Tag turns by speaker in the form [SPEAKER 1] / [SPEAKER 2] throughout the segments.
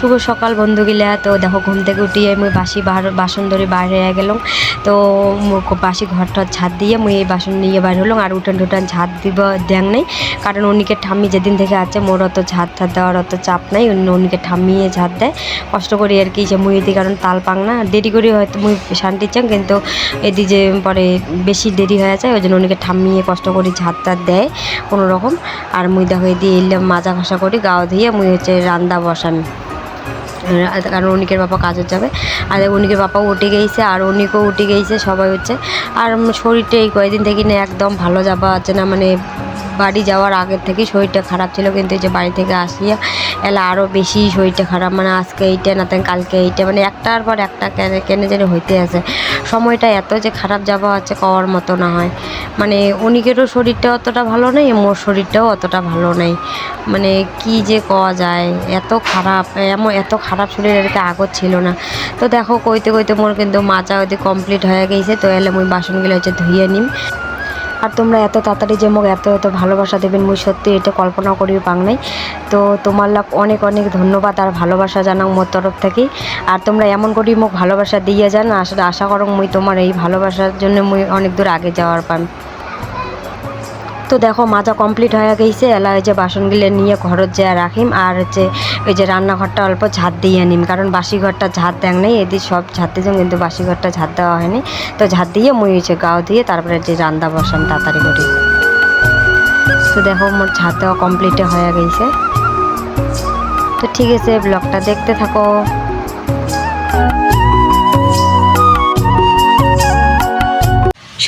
[SPEAKER 1] শুভ সকাল বন্ধুগিলা তো দেখো, ঘুম থেকে উঠিয়ে মুই বাসি বাসন ধরে বাইরে গেলাম। তো বাসি ঘরটা ছাদ দিয়ে মুই এই বাসন নিয়ে বাইর হলাম আর উঠান টুটান ঝাঁত দিব দেন নেই। কারণ উনিকে ঠাম্মি যেদিন থেকে আছে, মোর অত ঝাঁত ঠাত দেওয়ার অত চাপ নাই। উনি- উনিকে ঠাম্মিয়ে ঝাঁত দেয়। কষ্ট করি আর কি যে মুই এদিকে কারণ তাল পাং না। দেরি করে হয়তো মুই শান্তি চাং কিন্তু এদি যে পরে বেশি দেরি হয়ে যায়, ওই জন্য উনিকে ঠাম্মিয়ে কষ্ট করি ঝাঁত টাত দেয় কোনো রকম আর মুই দেখো এদি এলে মাজা ঘষা করি, গাও ধুয়ে মুই হচ্ছে রান্দা আর কারণ অনিকের বাবা কাজ হচ্ছে আর অনিকের বাবাও উঠে গেছে, আর অনিকও উঠে গেছে, সবাই হচ্ছে। আর শরীরটা এই কয়েকদিন থেকে না একদম ভালো যাবা আছে না মানে বাড়ি যাওয়ার আগের থেকেই শরীরটা খারাপ ছিল, কিন্তু এই যে বাড়ি থেকে আসিয়া এলা আরও বেশি শরীরটা খারাপ। মানে আজকে এইটা না কালকে এইটা মানে একটার পর একটা কেন কেন যেন হইতে আছে। সময়টা এত যে খারাপ যাওয়া আছে, কওয়ার মতো না হয়। মানে উনিকেরও শরীরটা অতটা ভালো নেই, মোর শরীরটাও অতটা ভালো নেই। মানে কি যে কওয়া যায়, এত খারাপ, এমন এত খারাপ শরীর আর কি আগত ছিল না। তো দেখো, কইতে কইতে মোর কিন্তু মাজা ওদি কমপ্লিট হয়ে গেছে, তো এলে মুই বাসনগুলো হচ্ছে ধুয়ে নিম। আর তোমরা এত তাড়াতাড়ি যে মোক এত এত ভালোবাসা দেবেন, মুই সত্যি এটা কল্পনা করি পাং নাই। তো তোমার লাগ অনেক অনেক ধন্যবাদ আর ভালোবাসা জানাও মোর তরফ থেকে। আর তোমরা এমন করি মোক ভালোবাসা দিয়ে যান আসলে আশা করো মুই তোমার এই ভালোবাসার জন্য মুই অনেক দূর আগে যাওয়ার পান তো দেখো, মাজা কমপ্লিট হয়ে গেছে। এলা ওই যে বাসনগুলো নিয়ে ঘরত যা রাখিম, আর হচ্ছে ওই যে রান্নাঘরটা অল্প ঝাঁত দিয়ে নিম কারণ বাসি ঘরটা ঝাঁত দেন নেই, এদিকে সব ঝাঁত দিয়েছেন কিন্তু বাসি ঘরটা ঝাঁত দেওয়া হয়নি। তো ঝাঁত দিয়ে মুই হচ্ছে গাও দিয়ে তারপরে যে রান্না বসান তাড়াতাড়ি করি। তো দেখো মোর ঝাঁত দেওয়া কমপ্লিটে হয়ে গেছে। তো ঠিক আছে ব্লগটা দেখতে থাকো।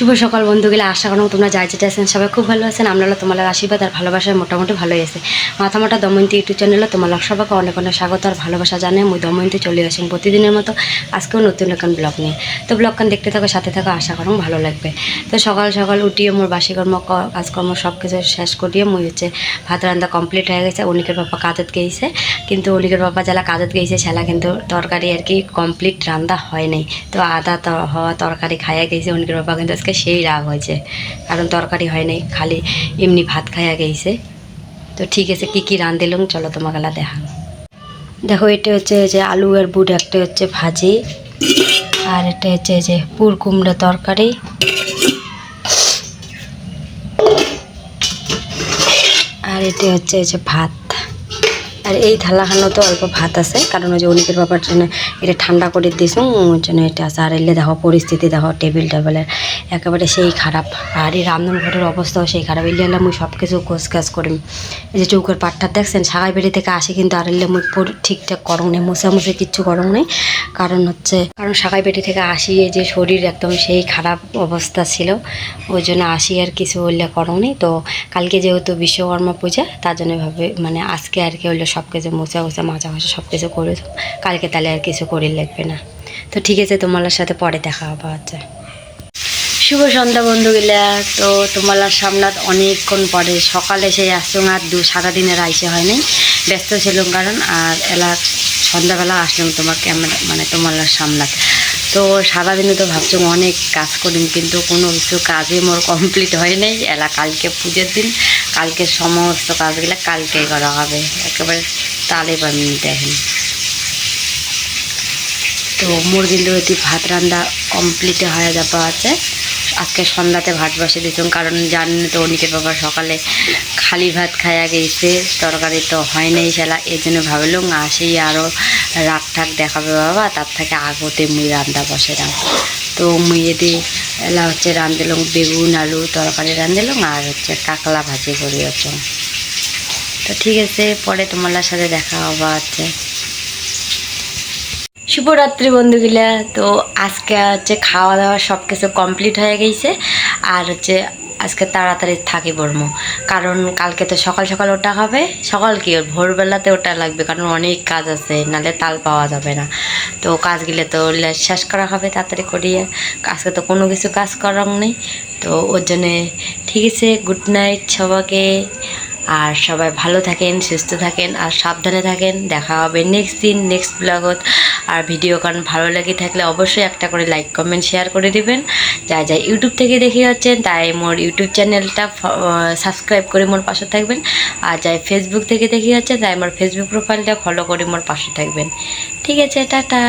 [SPEAKER 1] শুভ সকাল, বন্ধুগুলো। আশা করো তোমরা যাই যেটা আছেন, সবাই খুব ভালো আছেন। আপনারা তোমার আশীর্বাদ আর ভালোবাসায় মোটামুটি ভালোই আছে। মাথা মোটা দময়ন্তী ইউটিউব চ্যানেলে তোমার সবাইকে অনেক অনেক স্বাগত আর ভালোবাসা জানে মুই দময়ন্তী চলে আসেন প্রতিদিনের মতো। আজকেও নতুন নতুন ব্লগ নিয়ে। তো ব্লগখান দেখতে থাকো, সাথে থাকো, আশা করো ভালো লাগবে। তো সকাল সকাল উঠিয়ে মোর বাসিকর্ম কাজকর্ম সব কিছু শেষ করিয়ে মুই হচ্ছে ভাত রান্না কমপ্লিট হয়ে গেছে। অনিকের বাবা কাজত গেছে কিন্তু অনিকের বাবা যারা কাজত গেছে সেলা কিন্তু তরকারি আর কি কমপ্লিট রান্না হয় নাই। তো আদা হওয়া তরকারি খাইয়া গেছে অনিকের বাবা কিন্তু আজকে সেই রাগ হয়েছে কারণ তরকারি হয় নাই, খালি এমনি ভাত খাইয়া গেছে তো ঠিক আছে, কী কী রাঁধিলাম চলো তোমাকে দেখা। দেখো, এটা হচ্ছে যে আলু আর বুট, একটা হচ্ছে ভাজি, আর এটা হচ্ছে যে পুর কুমড়ো তরকারি। আর এটা হচ্ছে যে ভাত। আর এই থালাখানোতে অল্প ভাত আছে, কারণ ওই যে অনেকের ব্যাপার জন্য এটা ঠান্ডা করে দিয়েছি ওর জন্য এটা আছে। আর এলে দেখো, পরিস্থিতি দেখো, টেবিল টেবিলের একেবারে সেই খারাপ। আর এই রান্ধনঘরের অবস্থাও সেই খারাপ। এলে এলে মুই সব কিছু কোচ কাজ করি এই যে চৌকের পাটটা দেখছেন, সাগাই বেড়ি থেকে আসি কিন্তু আর এলে পুরো ঠিকঠাক করং নেই, মুছামুছি কিচ্ছু করং নেই। কারণ হচ্ছে, কারণ সাগাই বেড়ি থেকে আসি যে শরীর একদম সেই খারাপ অবস্থা ছিল, ওই জন্য আসি আর কিছু হইলে করং নেই। তো কালকে যেহেতু বিশ্বকর্মা পূজা, তার জন্য ভাবে মানে আজকে আর কি হইলে সব কিছু মোচা মোচা মাজা মাছা সব কিছু করে কালকে তাহলে আর কিছু করি লাগবে না। তো ঠিক আছে তোমার সাথে পরে দেখা হবে আচ্ছা। শুভ সন্ধ্যা বন্ধুগুলা। তো তোমার সামনাত অনেকক্ষণ পরে সকালে সেই আসলাম আর দু সারাদিনের আইসে হয়নি। ব্যস্ত ছিলাম কারণ, আর এলা সন্ধ্যাবেলা আসলাম তোমার ক্যামেরা মানে তোমার সামনাত। তো সারাদিনে তো ভাবছি অনেক কাজ করিম, কিন্তু কোনো কিছু কাজই মোর কমপ্লিট হয় নাই। এলা কালকে পুজোর দিন, কালকে সমস্ত কাজগুলো কালকেই করা হবে। একেবারে তালে বানিয়ে দেখেন। তো মোর কিন্তু ভাত রান্না কমপ্লিট হয়ে যাওয়া আছে। আজকে সন্ধ্যাতে ভাত বসে দিতাম কারণ জানেন তো অনেকের বাবা সকালে খালি ভাত খাইয়া গেছে, তরকারি তো হয় নাই সেলা এই জন্য ভাবলাম আসি আরও রাগ ঠাক দেখাবে বাবা, তার থেকে আগতে মুই রান্না বসে দাম তো মুই এদি এলা হচ্ছে রাঁধিলাম বেগুন, আলু, তরকারি রাঁধিলাম আর হচ্ছে কাকলা ভাজি করি হচ্ছে তো ঠিক আছে, পরে তোমার সাথে দেখা হবা আছে শুভরাত্রি বন্ধুগুলা। তো আজকে হচ্ছে খাওয়া দাওয়া সব কিছু কমপ্লিট হয়ে গেছে। আর হচ্ছে আজকে তাড়াতাড়ি থাকি বর্ম। কারণ কালকে তো সকাল সকাল ওটা হবে। সকাল কি? ভোরবেলাতে ওটা লাগবে, কারণ অনেক কাজ আছে, নালে তাল পাওয়া যাবে না। তো কাজগুলো তো শেষ করা হবে তাড়াতাড়ি করিয়ে। আজকে তো কোনো কিছু কাজ করার নেই। তো ওর জন্যে ঠিক আছে গুড নাইট সবাইকে। আর সবাই ভালো থাকেন, সুস্থ থাকেন, আর সাবধানে থাকেন। দেখা হবে নেক্সট দিন নেক্সট ব্লগত
[SPEAKER 2] আর ভিডিও কারণ ভালো লাগে থাকলে অবশ্যই একটা করে লাইক কমেন্ট শেয়ার করে দিবেন। যা যা ইউটিউব থেকে দেখে হচ্ছেন তাই মোর ইউটিউব চ্যানেলটা সাবস্ক্রাইব করে মোর পাশে থাকবেন। আর যাই ফেসবুক থেকে দেখে হচ্ছেন তাই আমার ফেসবুক প্রোফাইলটা ফলো করে মোর পাশে থাকবেন। ঠিক আছে, টাটা।